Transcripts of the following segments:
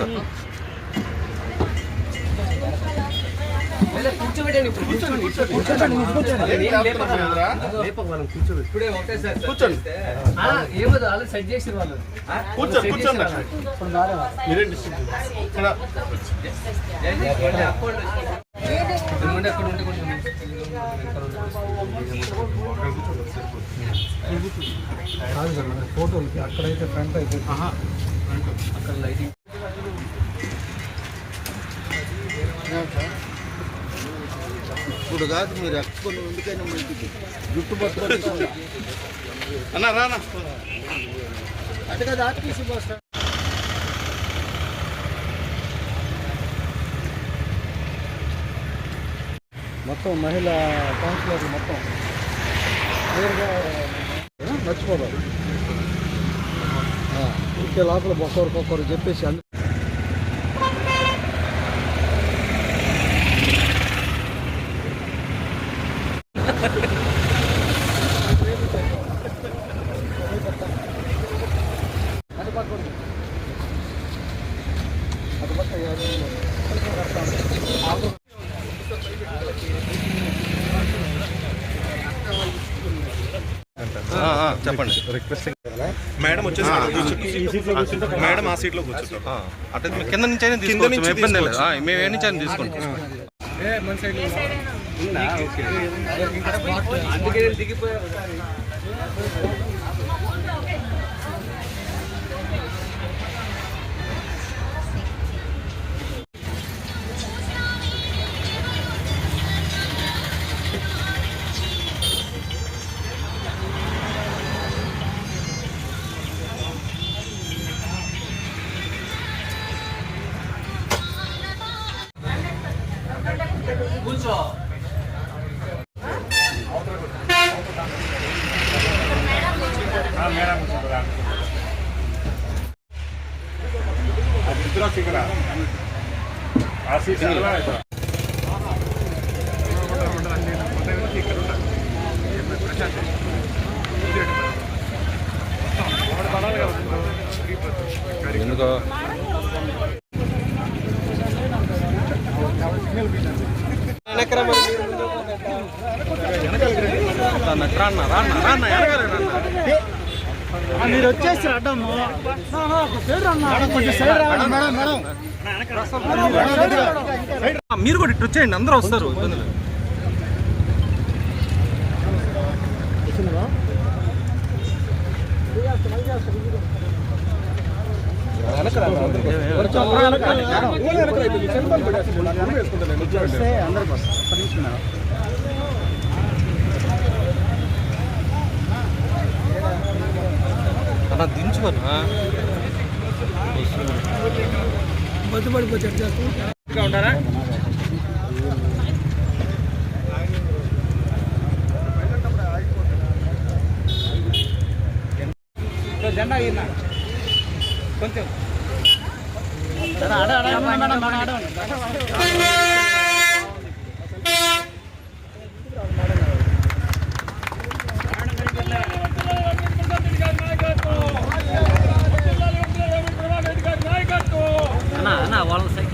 Sir. ఫోటోలకి అక్కడైతే front అయితే అక్కడ లైటింగ్ ఇప్పుడు కాదు మీరు ఎక్కువ ఎందుకైనా మంచిది జుట్టు పట్టుకొని అన్న రానా అటు కదా ఆర్టీసీ బస్ మొత్తం మహిళా కౌన్సిలర్ మొత్తం. మర్చిపోదాం ఇంకే లోపల ఒక్కొక్కరు చెప్పేసి అందు అటు పక్క ఉంది. అటు పక్క అది చెప్పండి. రిక్వెస్టింగ్ మేడం వచ్చేసి మేడం ఆ సీట్లో కూర్చుంటాం అంటే కింద నుంచి కింద నుంచి మేము ఇబ్బంది లేదు. మేము ఏ నుంచి తీసుకుంటాం అందుకే ఎందుకో? రాన్న రాన్న రాన్న రాన్న వెనకాలే మీరు వచ్చేసి అడ్డము మీరు కూడా ఇటు వచ్చేయండి అందరూ వస్తారు ఇబ్బంది లేదు. అన్న దించుకోనా? ఉంటారా? జెండా అయినా కొంచెం. ఆడ అన్న వాళ్ళ సైడ్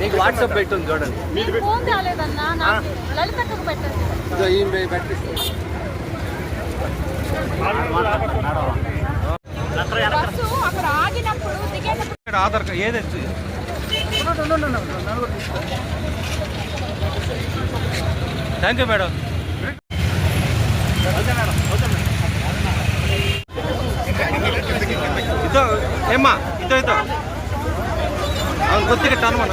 నీకు వాట్సాప్ పెట్టింది చూడండి. నీకు లలితకు పెట్టండి ఇదో ఈమె పెట్టిస్తాను బస్సు అక్కడ ఆగినప్పుడు దిగేటప్పుడు ఇక్కడ ఆధార్ కార్డ్ ఏది థ్యాంక్ యూ మేడం ఇదో ఏమ్మా ఇదో ఇదో అవును కొద్దిగా టర్న్ మన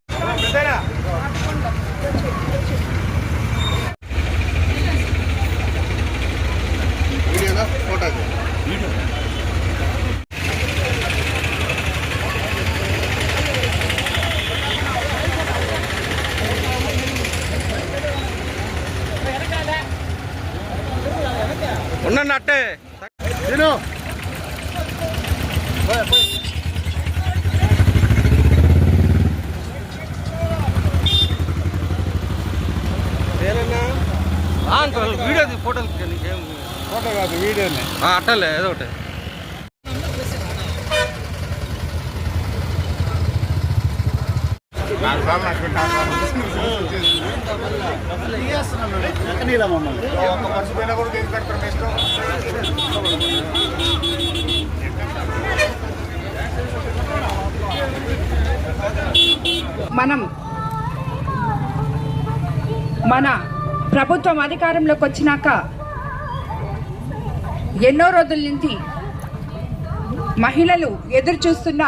వీడియోనా ఫోటో ఉండండి అట్టే నేను ఆ, అంకుల్ వీడియో ఫోటోలు ఫోటో కాదు వీడియోనే. అట్టలే ఏదో ఒకటి. ఒక్క పర్సు పోయినా కూడా ఇన్స్పెక్టర్ నెక్స్ట్ మనం మన ప్రభుత్వం అధికారంలోకి వచ్చినాక ఎన్నో రోజుల నుంచి మహిళలు ఎదురు చూస్తున్న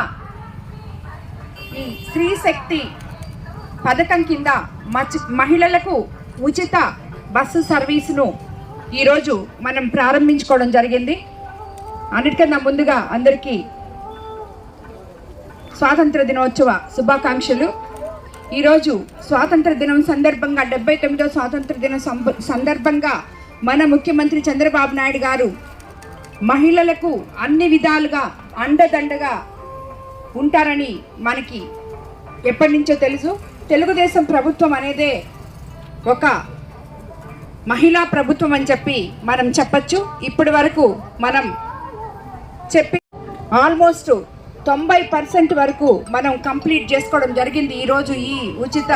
ఈ స్త్రీ శక్తి పథకం కింద మచ్- మహిళలకు ఉచిత బస్సు సర్వీసును ఈరోజు మనం ప్రారంభించుకోవడం జరిగింది. అన్నిటికన్నా ముందుగా అందరికీ స్వాతంత్ర దినోత్సవ శుభాకాంక్షలు. ఈరోజు స్వాతంత్ర దినం సందర్భంగా డెబ్బై తొమ్మిదో స్వాతంత్ర దినం సందర్భంగా మన ముఖ్యమంత్రి చంద్రబాబు నాయుడు గారు మహిళలకు అన్ని విధాలుగా అండదండగా ఉంటారని మనకి ఎప్పటి నుంచో తెలుసు. తెలుగుదేశం ప్రభుత్వం అనేదే ఒక మహిళా ప్రభుత్వం అని చెప్పి మనం చెప్పచ్చు. ఇప్పటి వరకు మనం చెప్పి ఆల్మోస్ట్ తొంభై పర్సెంట్ వరకు మనం కంప్లీట్ చేసుకోవడం జరిగింది ఈరోజు ఈ ఉచిత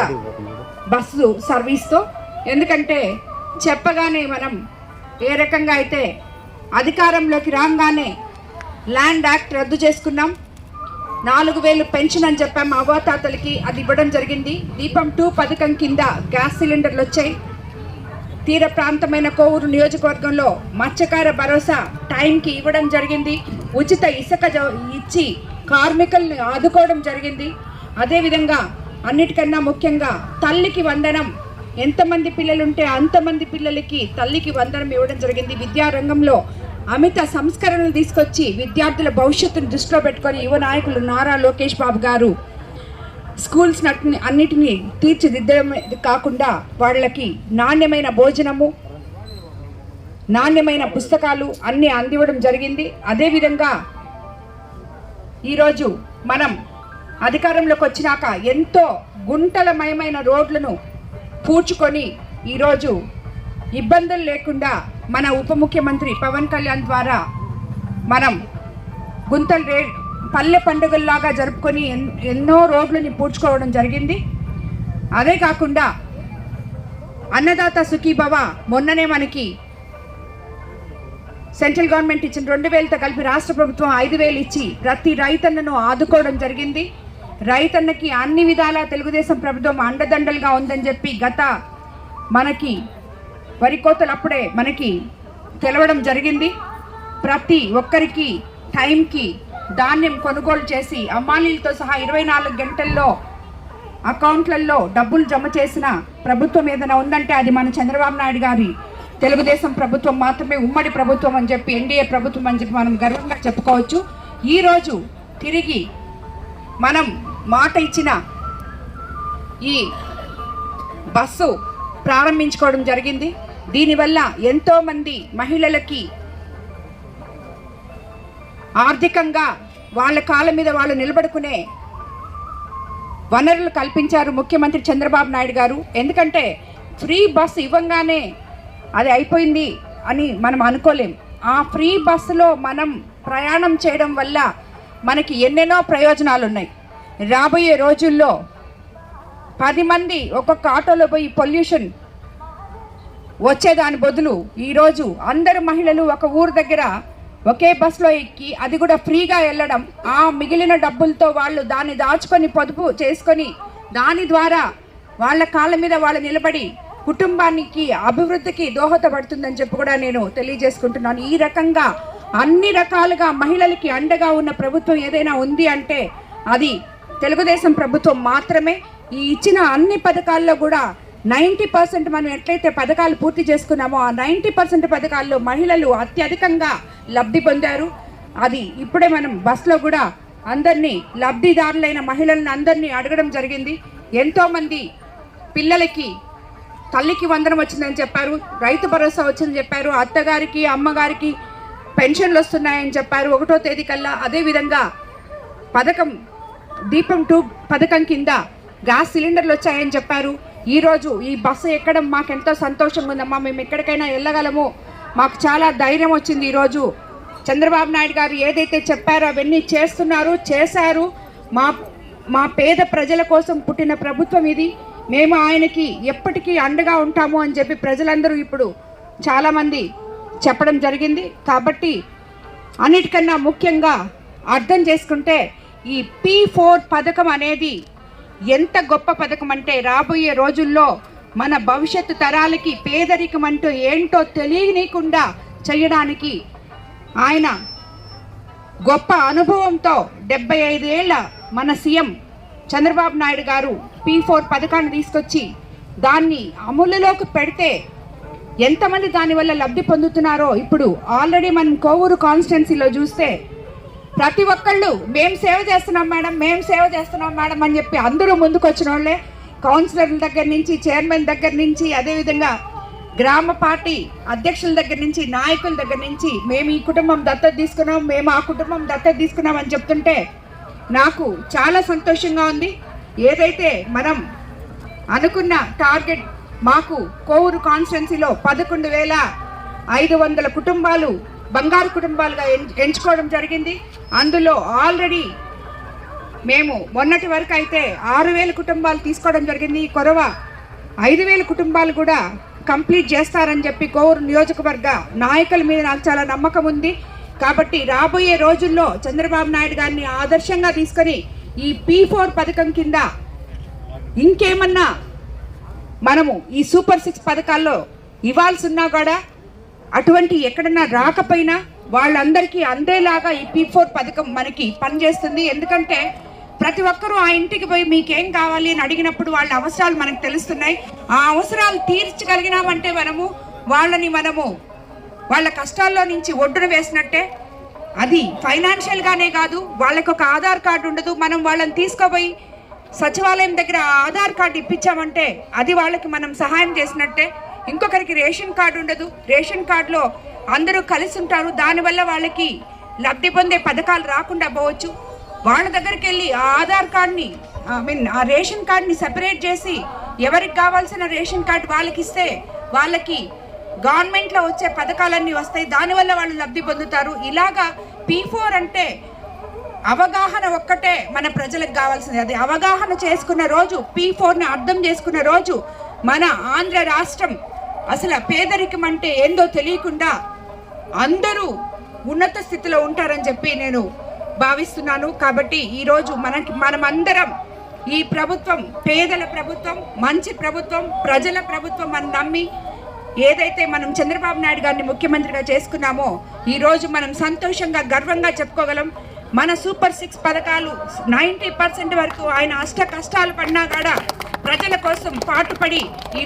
బస్సు సర్వీస్తో. ఎందుకంటే చెప్పగానే మనం ఏ రకంగా అయితే అధికారంలోకి రాగానే ల్యాండ్ యాక్ట్ రద్దు చేసుకున్నాం. నాలుగు వేలు పెన్షన్ అని చెప్పాం అవ్వాతాతలకి అది ఇవ్వడం జరిగింది. దీపం టూ పథకం కింద గ్యాస్ సిలిండర్లు వచ్చాయి. తీర ప్రాంతమైన కోవూరు నియోజకవర్గంలో మత్స్యకార భరోసా టైంకి ఇవ్వడం జరిగింది. ఉచిత ఇసుక ఇచ్చి కార్మికుల్ని ఆదుకోవడం జరిగింది. అదేవిధంగా అన్నిటికన్నా ముఖ్యంగా తల్లికి వందనం. ఎంతమంది పిల్లలుంటే అంతమంది పిల్లలకి తల్లికి వందనం ఇవ్వడం జరిగింది. విద్యారంగంలో అమిత సంస్కరణలు తీసుకొచ్చి విద్యార్థుల భవిష్యత్తును దృష్టిలో పెట్టుకొని యువ నాయకులు నారా లోకేష్ బాబు గారు స్కూల్స్ నటిని అన్నిటినీ తీర్చిదిద్దడమే కాకుండా వాళ్ళకి నాణ్యమైన భోజనము నాణ్యమైన పుస్తకాలు అన్నీ అందివ్వడం జరిగింది. అదేవిధంగా ఈరోజు మనం అధికారంలోకి వచ్చినాక ఎంతో గుంటలమయమైన రోడ్లను పూడ్చుకొని ఈరోజు ఇబ్బందులు లేకుండా మన ఉప ముఖ్యమంత్రి పవన్ కళ్యాణ్ ద్వారా మనం గుంతలు రే పల్లె పండుగల్లాగా జరుపుకొని ఎన్- ఎన్నో రోడ్లని పూడ్చుకోవడం జరిగింది. అదే కాకుండా అన్నదాత సుఖీభవ మొన్ననే మనకి సెంట్రల్ గవర్నమెంట్ ఇచ్చిన రెండు వేలతో కలిపి రాష్ట్ర ప్రభుత్వం ఐదు వేలు ఇచ్చి ప్రతి రైతన్నను ఆదుకోవడం జరిగింది. రైతన్నకి అన్ని విధాలా తెలుగుదేశం ప్రభుత్వం అండదండలుగా ఉందని చెప్పి గత మనకి వరి కోతలు అప్పుడే మనకి తెలవడం జరిగింది. ప్రతి ఒక్కరికి టైంకి ధాన్యం కొనుగోలు చేసి అమ్మాలీలతో సహా ఇరవై నాలుగు గంటల్లో అకౌంట్లలో డబ్బులు జమ చేసిన ప్రభుత్వం ఏదైనా ఉందంటే అది మన చంద్రబాబు నాయుడు గారి తెలుగుదేశం ప్రభుత్వం మాత్రమే ఉమ్మడి ప్రభుత్వం అని చెప్పి ఎన్డీఏ ప్రభుత్వం అని చెప్పి మనం గర్వంగా చెప్పుకోవచ్చు. ఈరోజు తిరిగి మనం మాట ఇచ్చిన ఈ బస్సు ప్రారంభించుకోవడం జరిగింది. దీనివల్ల ఎంతోమంది మహిళలకి ఆర్థికంగా వాళ్ళ కాళ్ళ మీద వాళ్ళు నిలబడుకునే వనరులు కల్పించారు ముఖ్యమంత్రి చంద్రబాబు నాయుడు గారు. ఎందుకంటే ఫ్రీ బస్సు ఇవ్వంగానే అది అయిపోయింది అని మనం అనుకోలేం. ఆ ఫ్రీ బస్సులో మనం ప్రయాణం చేయడం వల్ల మనకి ఎన్నెన్నో ప్రయోజనాలు ఉన్నాయి రాబోయే రోజుల్లో పది మంది ఒక్కొక్క ఆటోలో పోయి పొల్యూషన్ వచ్చేదాని బదులు ఈరోజు అందరు మహిళలు ఒక ఊరు దగ్గర ఒకే బస్సులో ఎక్కి అది కూడా ఫ్రీగా వెళ్ళడం ఆ మిగిలిన డబ్బులతో వాళ్ళు దాన్ని దాచుకొని పొదుపు చేసుకొని దాని ద్వారా వాళ్ళ కాళ్ళ మీద వాళ్ళు నిలబడి కుటుంబానికి అభివృద్ధికి దోహదపడుతుందని చెప్పి కూడా నేను తెలియజేసుకుంటున్నాను. ఈ రకంగా అన్ని రకాలుగా మహిళలకి అండగా ఉన్న ప్రభుత్వం ఏదైనా ఉంది అంటే అది తెలుగుదేశం ప్రభుత్వం మాత్రమే. ఈ ఇచ్చిన అన్ని పథకాల్లో కూడా నైంటీ పర్సెంట్ మనం ఎట్లయితే పథకాలు పూర్తి చేసుకున్నామో ఆ నైంటీ పర్సెంట్ పథకాల్లో మహిళలు అత్యధికంగా లబ్ధి పొందారు. అది ఇప్పుడే మనం బస్లో కూడా అందరినీ లబ్ధిదారులైన మహిళలను అందరినీ అడగడం జరిగింది. ఎంతోమంది పిల్లలకి తల్లికి వందనం వచ్చిందని చెప్పారు రైతు భరోసా వచ్చిందని చెప్పారు అత్తగారికి అమ్మగారికి పెన్షన్లు వస్తున్నాయని చెప్పారు. ఒకటో తేదీ కల్లా అదేవిధంగా పథకం దీపం టూ పథకం కింద గ్యాస్ సిలిండర్లు వచ్చాయని చెప్పారు. ఈరోజు ఈ బస్సు ఎక్కడం మాకెంతో సంతోషంగా ఉందమ్మా. మేము ఎక్కడికైనా వెళ్ళగలము. మాకు చాలా ధైర్యం వచ్చింది ఈరోజు. చంద్రబాబు నాయుడు గారు ఏదైతే చెప్పారో అవన్నీ చేస్తున్నారు చేశారు. మా మా పేద ప్రజల కోసం పుట్టిన ప్రభుత్వం ఇది. మేము ఆయనకి ఎప్పటికీ అండగా ఉంటాము అని చెప్పి ప్రజలందరూ ఇప్పుడు చాలామంది చెప్పడం జరిగింది. కాబట్టి అన్నిటికన్నా ముఖ్యంగా అర్థం చేసుకుంటే ఈ పీ ఫోర్ పథకం అనేది ఎంత గొప్ప పథకం అంటే రాబోయే రోజుల్లో మన భవిష్యత్తు తరాలకి పేదరికం అంటూ ఏంటో తెలియనీయకుండా చేయడానికి ఆయన గొప్ప అనుభవంతో డెబ్బై ఐదేళ్ళ మన సీఎం చంద్రబాబు నాయుడు గారు పీ ఫోర్ పథకాన్ని తీసుకొచ్చి దాన్ని అమలులోకి పెడితే ఎంతమంది దానివల్ల లబ్ధి పొందుతున్నారో ఇప్పుడు ఆల్రెడీ మనం కోవూరు కాన్స్టిట్యున్సీలో చూస్తే ప్రతి ఒక్కళ్ళు మేము సేవ చేస్తున్నాం మేడం మేము సేవ చేస్తున్నాం మేడం అని చెప్పి అందరూ ముందుకు వచ్చిన వాళ్ళే కౌన్సిలర్ల దగ్గర నుంచి చైర్మన్ దగ్గర నుంచి అదేవిధంగా గ్రామ పార్టీ అధ్యక్షుల దగ్గర నుంచి నాయకుల దగ్గర నుంచి మేము ఈ కుటుంబం దత్తత తీసుకున్నాం మేము ఆ కుటుంబం దత్తత తీసుకున్నాం అని చెప్తుంటే నాకు చాలా సంతోషంగా ఉంది. ఏదైతే మనం అనుకున్న టార్గెట్ మాకు కోవూరు కాన్స్టిట్యున్సీలో పదకొండు వేల ఐదు వందల కుటుంబాలు బంగారు కుటుంబాలుగా ఎంచుకోవడం జరిగింది. అందులో ఆల్రెడీ మేము మొన్నటి వరకు అయితే ఆరు వేల కుటుంబాలు తీసుకోవడం జరిగింది. ఈ కొరవ ఐదు వేల కుటుంబాలు కూడా కంప్లీట్ చేస్తారని చెప్పి కోవూరు నియోజకవర్గ నాయకుల మీద నాకు చాలా నమ్మకం ఉంది. కాబట్టి రాబోయే రోజుల్లో చంద్రబాబు నాయుడు గారిని ఆదర్శంగా తీసుకొని ఈ పీ ఫోర్ పథకం కింద ఇంకేమన్నా మనము ఈ సూపర్ సిక్స్ పథకాల్లో ఇవ్వాల్సి ఉన్నా కూడా అటువంటి ఎక్కడన్నా రాకపోయినా వాళ్ళందరికీ అందేలాగా ఈ పీ ఫోర్ పథకం మనకి పనిచేస్తుంది. ఎందుకంటే ప్రతి ఒక్కరూ ఆ ఇంటికి పోయి మీకేం కావాలి అని అడిగినప్పుడు వాళ్ళ అవసరాలు మనకు తెలుస్తున్నాయి. ఆ అవసరాలు తీర్చగలిగినామంటే మనము వాళ్ళని మనము వాళ్ళ కష్టాల్లో నుంచి ఒడ్డున వేసినట్టే. అది ఫైనాన్షియల్గానే కాదు వాళ్ళకు ఒక ఆధార్ కార్డు ఉండదు. మనం వాళ్ళని తీసుకోపోయి సచివాలయం దగ్గర ఆధార్ కార్డు ఇప్పించామంటే అది వాళ్ళకి మనం సహాయం చేసినట్టే. ఇంకొకరికి రేషన్ కార్డు ఉండదు. రేషన్ కార్డులో అందరూ కలిసి ఉంటారు. దానివల్ల వాళ్ళకి లబ్ధి పొందే పథకాలు రాకుండా పోవచ్చు. వాళ్ళ దగ్గరికి వెళ్ళి ఆ ఆధార్ కార్డ్ని ఐ మీన్ ఆ రేషన్ కార్డ్ని సెపరేట్ చేసి ఎవరికి కావాల్సిన రేషన్ కార్డు వాళ్ళకి ఇస్తే వాళ్ళకి గవర్నమెంట్లో వచ్చే పథకాలన్నీ వస్తాయి. దానివల్ల వాళ్ళు లబ్ధి పొందుతారు. ఇలాగా పీ ఫోర్ అంటే అవగాహన ఒక్కటే మన ప్రజలకు కావాల్సింది. అది అవగాహన చేసుకున్న రోజు పీ ఫోర్ని అర్థం చేసుకున్న రోజు మన ఆంధ్ర రాష్ట్రం అసలు పేదరికం అంటే ఏందో తెలియకుండా అందరూ ఉన్నత స్థితిలో ఉంటారని చెప్పి నేను భావిస్తున్నాను. కాబట్టి ఈరోజు మనకి మనమందరం ఈ ప్రభుత్వం పేదల ప్రభుత్వం మంచి ప్రభుత్వం ప్రజల ప్రభుత్వం అని నమ్మి ఏదైతే మనం చంద్రబాబు నాయుడు గారిని ముఖ్యమంత్రిగా చేసుకున్నామో ఈరోజు మనం సంతోషంగా గర్వంగా చెప్పుకోగలం. మన సూపర్ సిక్స్ పథకాలు నైంటీ పర్సెంట్ వరకు ఆయన అష్ట కష్టాలు పడినా కూడా ప్రజల కోసం పాటుపడి ఈరోజు